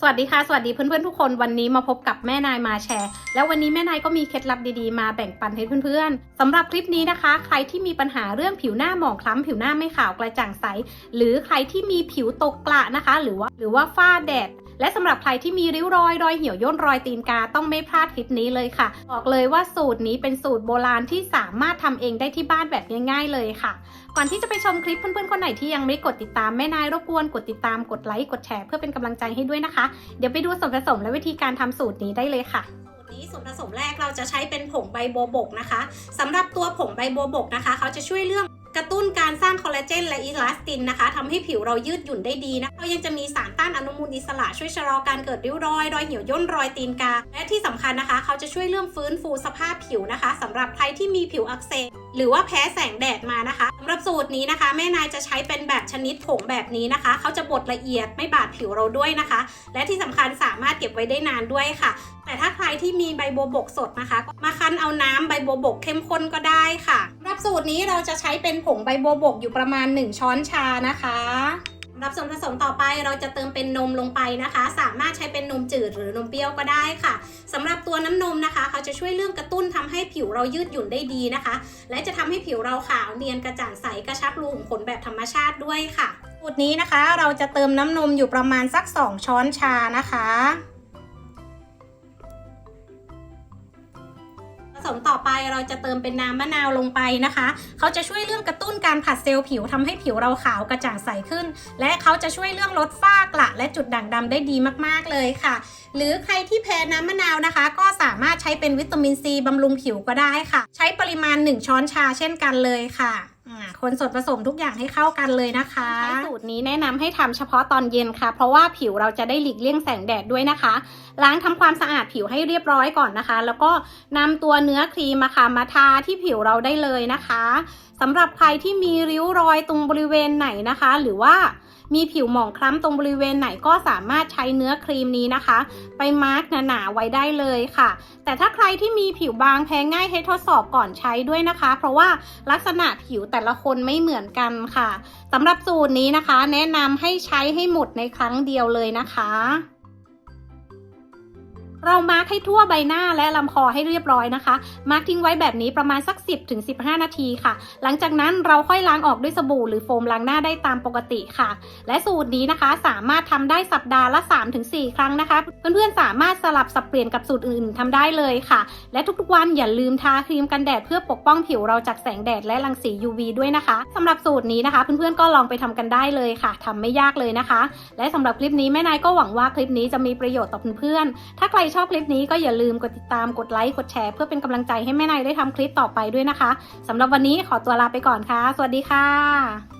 สวัสดีค่ะ สวัสดีเพื่อนๆทุกคนวันนี้มาพบกับแม่นายมาแชร์ แล้ววันนี้แม่นายก็มีเคล็ดลับดีๆมาแบ่งปันให้เพื่อนๆสำหรับคลิปนี้นะคะ ใครที่มีปัญหาเรื่องผิวหน้าหมองคล้ำผิวหน้าไม่ขาวกระจ่างใส หรือใครที่มีผิวตกกระนะคะ หรือว่าหรือว่าฝ้าแดด และสำหรับใครที่มีริ้วรอยรอยเหี่ยวย่นรอยตีนกาต้องไม่พลาดคลิปนี้เลยค่ะ บอกเลยว่าสูตรนี้เป็นสูตรโบราณที่สามารถทำเองได้ที่บ้านแบบง่ายๆเลยค่ะ ก่อนที่จะไปชมคลิปเพื่อนๆคนไหนที่ยังไม่กดติดตามแม่นายรบกวนกดติดตามกดไลค์กดแชร์เพื่อเป็นกำลังใจให้ด้วยนะคะ เดี๋ยวไปดูส่วนผสมและวิธีการทำสูตรนี้ได้เลยค่ะสูตรนี้ส่วนผสมแรกเราจะใช้เป็นผงใบโบบกนะคะสำหรับตัวผงใบโบบกนะคะ เขาจะช่วยเรื่อง กระตุ้นการสร้างคอลลาเจนและอีลาสตินนะคะทำให้ผิวเรายืดหยุ่นได้ดีนะเขายังจะมีสารต้านอนุมูลอิสระช่วยชะลอการเกิดริ้วรอย รอยเหี่ยวย่นรอยตีนกา และที่สำคัญนะคะ เขาจะช่วยเรื่องฟื้นฟูสภาพผิวนะคะสำหรับใครที่มีผิวอักเสบ หรือว่าแพ้แสงแดดมานะคะสำหรับสูตรนี้นะคะ แม่นายจะใช้เป็นแบบชนิดผงแบบนี้นะคะเขาจะบดละเอียดไม่บาดผิวเราด้วยนะคะ และที่สำคัญสามารถเก็บไว้ได้นานด้วยค่ะ แต่ถ้าใครที่มีใบบัวบกสดนะคะ มาคั้นเอาน้ำใบบัวบกเข้มข้นก็ได้ค่ะสำหรับสูตรนี้เราจะใช้เป็นผงใบบัวบกอยู่ประมาณ 1 ช้อนชานะคะ รับส่วนผสมต่อไปเราจะเติมเป็นนมลงไปนะคะ สามารถใช้เป็นนมจืดหรือนมเปรี้ยวก็ได้ค่ะสำหรับตัวน้ำนมนะคะ เขาจะช่วยเรื่องกระตุ้นทำให้ผิวเรายืดหยุ่นได้ดีนะคะ และจะทำให้ผิวเราขาวเนียนกระจ่างใสกระชับรูขุมขนแบบธรรมชาติด้วยค่ะสูตรนี้นะคะ เราจะเติมน้ำนมอยู่ประมาณสัก 2 ช้อนชานะคะ สมต่อไปเราจะเติมเป็นน้ำมะนาวลงไปนะคะ เขาจะช่วยเรื่องกระตุ้นการผัดเซลล์ผิวทำให้ผิวเราขาวกระจ่างใสขึ้น และเขาจะช่วยเรื่องลดฝ้ากระและจุดด่างดำได้ดีมากๆเลยค่ะ หรือใครที่แพ้น้ำมะนาวนะคะ ก็สามารถใช้เป็นวิตามินซีบำรุงผิวก็ได้ค่ะ ใช้ปริมาณ 1 ช้อนชาเช่นกันเลยค่ะ คนส่วนผสมทุกอย่างให้เข้ากันเลยนะคะใช้สูตรนี้แนะนำให้ทำเฉพาะตอนเย็นค่ะ เพราะว่าผิวเราจะได้หลีกเลี่ยงแสงแดดด้วยนะคะ ล้างทำความสะอาดผิวให้เรียบร้อยก่อนนะคะ แล้วก็นำตัวเนื้อครีมมาค่ะมาทาที่ผิวเราได้เลยนะคะสำหรับใครที่มีริ้วรอยตรงบริเวณไหนนะคะ หรือว่า มีผิวหมองคล้ำตรงบริเวณไหนก็สามารถใช้เนื้อครีมนี้นะคะ ไปมาร์กหนาๆไว้ได้เลยค่ะ แต่ถ้าใครที่มีผิวบางแพ้ง่ายให้ทดสอบก่อนใช้ด้วยนะคะ เพราะว่าลักษณะผิวแต่ละคนไม่เหมือนกันค่ะสำหรับสูตรนี้นะคะ แนะนำให้ใช้ให้หมดในครั้งเดียวเลยนะคะ เรามาร์กให้ทั่วใบหน้าและลำคอให้เรียบร้อยนะคะ มาร์กทิ้งไว้แบบนี้ประมาณสัก 10ถึง15นาทีค่ะ หลังจากนั้นเราค่อยล้างออกด้วยสบู่หรือโฟมล้างหน้าได้ตามปกติค่ะ และสูตรนี้นะคะสามารถทำได้สัปดาห์ละ 3-4 ครั้งนะคะ เพื่อนๆสามารถสลับสับเปลี่ยนกับสูตรอื่นทำได้เลยค่ะ และทุกๆวันอย่าลืมทาครีมกันแดดเพื่อปกป้องผิวเราจากแสงแดดและรังสี UV ด้วยนะคะสำหรับสูตรนี้นะคะ เพื่อนๆก็ลองไปทำกันได้เลยค่ะทำไม่ยากเลยนะคะ และสำหรับคลิปนี้แม่นายก็หวังว่าคลิปนี้จะมีประโยชน์ต่อเพื่อนๆถ้าใครชอบคลิปนี้ก็อย่าลืมกดติดตามกดไลค์กดแชร์เพื่อเป็นกำลังใจให้แม่นายได้ทำคลิปต่อไปด้วยนะคะสำหรับวันนี้ขอตัวลาไปก่อนค่ะ สวัสดีค่ะ